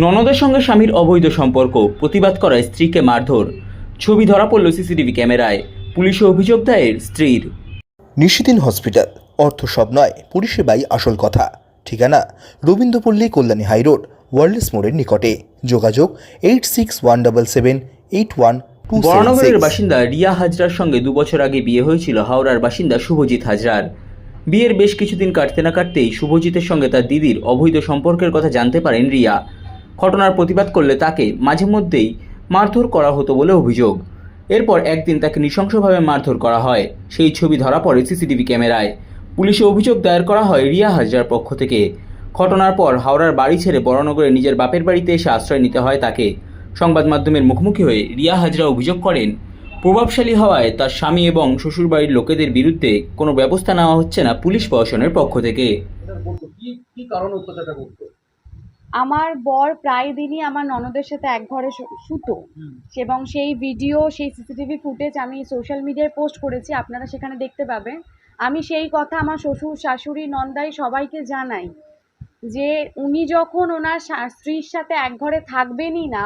ননদের সঙ্গে স্বামীর অবৈধ সম্পর্ক প্রতিবাদ করায় স্ত্রীকে মারধর ছবি ধরা পড়ল সিসিটিভি ক্যামেরায় পুলিশে অভিযোগ দায়ের স্ত্রীর। নিশিদিন হসপিটাল অর্থ সব নয় পরিষেবাই আসল কথা। ঠিকানা রবীন্দ্রপল্লী কল্যাণী হাইরোড ওয়ার্ল্ডস মোড়ের নিকটে। যোগাযোগ eight six one double seven eight one two বরানগরের বাসিন্দা রিয়া হাজরার সঙ্গে দু বছর আগে বিয়ে হয়েছিল হাওড়ার বাসিন্দা শুভজিৎ হাজরার। বিয়ের বেশ কিছুদিন কাটতে না কাটতেই শুভজিতের সঙ্গে তার দিদির অবৈধ সম্পর্কের কথা জানতে পারেন রিয়া। ঘটনার প্রতিবাদ করলে তাকে মাঝে মধ্যেই মারধর করা হতো বলে অভিযোগ। এরপর একদিন তাকে নৃশংসভাবে মারধর করা হয়। সেই ছবি ধরা পড়ে সিসিটিভি ক্যামেরায়। পুলিশে অভিযোগ দায়ের করা হয় রিয়া হাজরার পক্ষ থেকে। ঘটনার পর হাওড়ার বাড়ি ছেড়ে বড়নগরে নিজের বাপের বাড়িতে এসে আশ্রয় নিতে হয় তাকে। সংবাদ মাধ্যমের মুখোমুখি হয়ে রিয়া হাজরা অভিযোগ করেন, প্রভাবশালী হওয়ায় তার স্বামী এবং শ্বশুরবাড়ির লোকেদের বিরুদ্ধে কোনো ব্যবস্থা নেওয়া হচ্ছে না পুলিশ প্রশাসনের পক্ষ থেকে। কি কারণ আমার বর প্রায় দিনই আমার ননদের সাথে এক ঘরে শুতো। এবং সেই ভিডিও সেই সিসিটিভি ফুটেজ আমি সোশ্যাল মিডিয়ায় পোস্ট করেছি আপনারা সেখানে দেখতে পাবেন। আমি সেই কথা আমার শ্বশুর শাশুড়ি নন্দাই সবাইকে জানাই যে উনি যখন ওনার স্ত্রীর সাথে এক ঘরে থাকবেনই না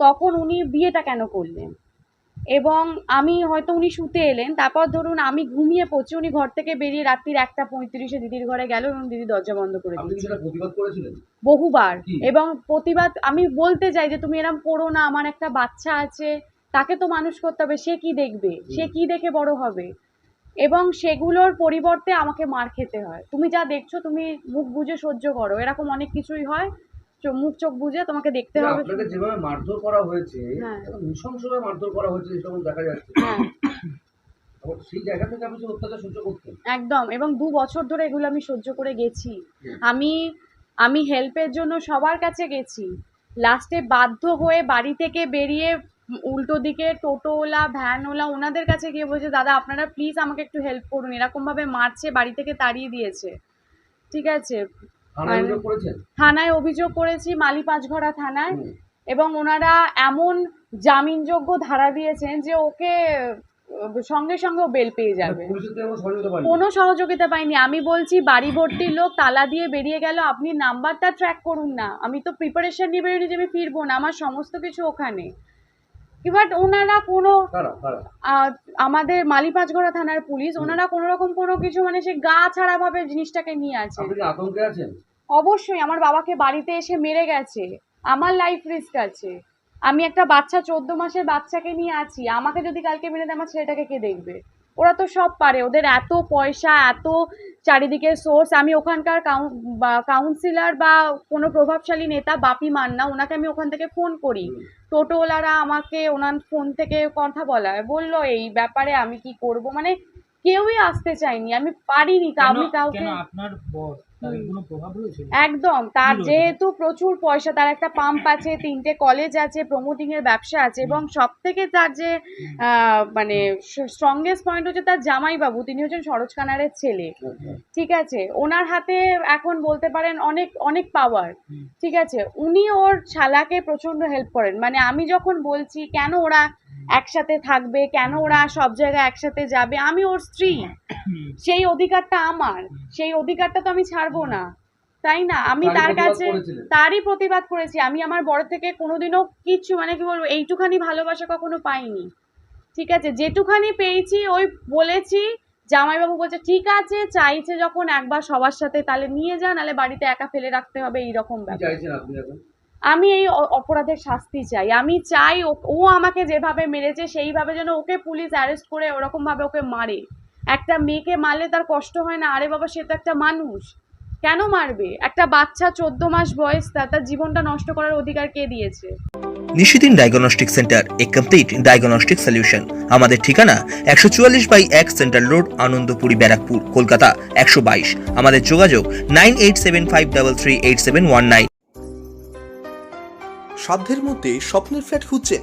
তখন উনি বিয়েটা কেন করলেন? এবং আমি হয়তো উনি শুতে এলেন। তারপর ধরুন আমি ঘুমিয়ে পড়ছি উনি ঘর থেকে বেরিয়ে রাত্রির একটা পঁয়ত্রিশে দিদির ঘরে গেল এবং দিদি দরজা বন্ধ করে আপনি কি দিয়েছে। সেটা প্রতিবাদ করেছিলেন? বহুবার। এবং প্রতিবাদ আমি বলতে চাই যে তুমি এরম করো না আমার একটা বাচ্চা আছে তাকে তো মানুষ করতে হবে সে কি দেখবে? সে কি দেখে বড় হবে? এবং সেগুলোর পরিবর্তে আমাকে মার খেতে হয়। তুমি যা দেখছ তুমি মুখ বুজে সহ্য করো। এরকম অনেক কিছুই হয়। মুখ চোখ বুজে তোমাকে দেখতে হবে। আপনাকে যেভাবে মারধর করা হয়েছে হ্যাঁ। নৃশংসভাবে মারধর করা হয়েছে যেসব দেখা যাচ্ছে। হ্যাঁ। সেই জায়গা থেকে আপনি অত্যাচার সহ্য করতেন একদম এবং দু বছর ধরে এগুলো আমি সহ্য করে গেছি। আমি আমি হেল্পের জন্য সবার কাছে গেছি। লাস্টে বাধ্য হয়ে বাড়ি থেকে বেরিয়ে উল্টো দিকে টোটোওয়ালা ভ্যানওয়ালা ওনাদের কাছে গিয়ে বলছে দাদা আপনারা প্লিজ আমাকে একটু হেল্প করুন। এরকমভাবে মারছে বাড়ি থেকে তাড়িয়ে দিয়েছে। ঠিক আছে? থানায় অভিযোগ করেছেন? থানায় অভিযোগ করেছি মালি পাঁচঘড়া থানায় এবং ওনারা এমন জামিনযোগ্য ধারা দিয়েছেন যে ওকে সঙ্গে সঙ্গে বেল পেয়ে যাবে। কোনো সহযোগিতা পাইনি আমি বলছি বাড়ি ভর্তির লোক তালা দিয়ে বেরিয়ে গেল আপনি নাম্বারটা ট্র্যাক করুন না। আমি তো প্রিপারেশন নিয়ে বেরিয়ে যে আমি ফিরবো না আমার সমস্ত কিছু ওখানে। বাট ওনারা কোনো আমাদের মালিপাঁচগড়া থানার পুলিশ ওনারা কোনো রকম কোনো কিছু মানে সে গা ছাড়া ভাবে জিনিসটাকে নিয়ে আছে। অবশ্যই আমার বাবাকে বাড়িতে এসে মেরে গেছে। আমার লাইফ রিস্ক আছে। আমি একটা বাচ্চা চোদ্দ মাসের বাচ্চাকে নিয়ে আছি আমাকে যদি কালকে মেরে দেয় আমার ছেলেটাকে কে দেখবে? ওরা তো সব পারে ওদের এত পয়সা এত চারিদিকে সোর্স আমি ওখানকার কাউন্সিলর বা কোনো প্রভাবশালী নেতা বাপি মান্না ওনাকে আমি ওখান থেকে ফোন করি। টোটোওয়ালারা আমাকে ওনার ফোন থেকে কথা বলায় বলল এই ব্যাপারে আমি কি করব? মানে কেউই আসতে চায়নি আমি পারিনি তা আমি কাউকে আপনার বস একদম। তার যেহেতু প্রচুর পয়সা তার একটা পাম্প আছে তিনটে কলেজ আছে প্রমোটিং এর ব্যবসা আছে এবং সব থেকে তার যে মানে স্ট্রংগেস্ট পয়েন্ট হচ্ছে তার জামাইবাবু। তিনি হচ্ছেন সরোজ কানারের ছেলে। ঠিক আছে? ওনার হাতে এখন বলতে পারেন অনেক অনেক পাওয়ার ঠিক আছে? উনি ওর শালাকে প্রচণ্ড হেল্প করেন। মানে আমি যখন বলছি কেন ওরা একসাথে থাকবে? কেন ওরা সব জায়গায় একসাথে যাবে? আমি ওর স্ত্রী। সেই অধিকারটা আমার সেই অধিকারটা তো আমি ছাড়বো না তাই না? আমি তার কাছে তারই প্রতিবাদ করেছি। আমি আমার বড় থেকে কোনোদিনও কিচ্ছু মানে কি বলব এইটুখানি ভালোবাসা কখনো পাইনি। ঠিক আছে? যেটুখানি পেয়েছি ওই বলেছি জামাইবাবু বলছে ঠিক আছে চাইছে যখন একবার সবার সাথে তাহলে নিয়ে যান নাহলে বাড়িতে একা ফেলে রাখতে হবে এইরকম ব্যাপার। আমি এই অপরাধের শাস্তি চাই। আমি চাই ও- ও আমাকে যেভাবে মেরেছে সেইভাবে যেন ওকে পুলিশ অ্যারেস্ট করে ওরকম ভাবে ওকে মারে। একটা মেয়েকে মারলে তার কষ্ট হয় না আরে বাবা সে তো একটা মানুষ। কেন মারবে? একটা বাচ্চা চোদ্দ মাস বয়স তার তার জীবনটা নষ্ট করার অধিকার কে দিয়েছে? নিশিদিন ডায়াগনস্টিক সেন্টার এ কমপ্লিট ডায়াগনস্টিক সলিউশন আমাদের ঠিকানা একশো চুয়াল্লিশ বাই এক সেন্ট্রাল রোড আনন্দপুরি ব্যারাকপুর কলকাতা একশো বাইশ। আমাদের যোগাযোগ nine eight seven five double three eight seven one nine. সাধ্যের মধ্যে স্বপ্নের ফ্ল্যাট খুঁজছেন